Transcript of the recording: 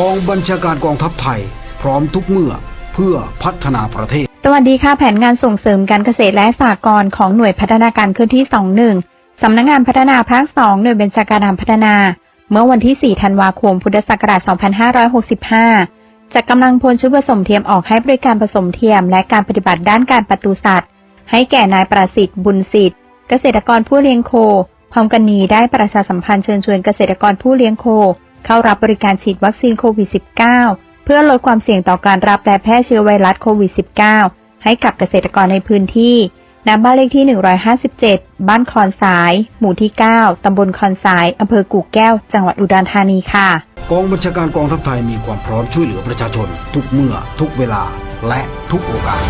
กองบัญชาการกองทัพไทย พร้อมทุกเมื่อเพื่อพัฒนาประเทศ สวัสดีค่ะแผนงานส่งเสริมการเกษตรและสหกรณ์ของหน่วยพัฒนาการเคลื่อนที่ 21 สำนักงงานพัฒนาภาค 2 หน่วยเบญจการพัฒนา เมื่อวันที่ 4 ธันวาคม พุทธศักราช 2565จัดกำลังพลชุดผสมเทียมออกให้บริการผสมเทียม และการปฏิบัติด้านการปศุสัตว์ ให้แก่นายประสิทธิ์บุญสิทธิ์ เกษตรกรผู้เลี้ยงโคพร้อมกันนี้ได้ประชาสัมพันธ์เชิญชวนเกษตรกรผู้เลี้ยงโค เข้ารับบริการฉีดวัคซีนโควิด -19 เพื่อลดความเสี่ยงต่อการรับและแพร่เชื้อไวรัสโควิด -19 ให้กับเกษตรกรในพื้นที่ณบ้านเลขที่ 157 บ้านคอนสาย หมู่ที่ 9 ตำบลคอนสาย อำเภอกู่แก้ว จังหวัดอุดรธานีค่ะ กองบัญชาการกองทัพไทยมีความพร้อมช่วยเหลือประชาชน ทุกเมื่อ ทุกเวลา และทุกโอกาส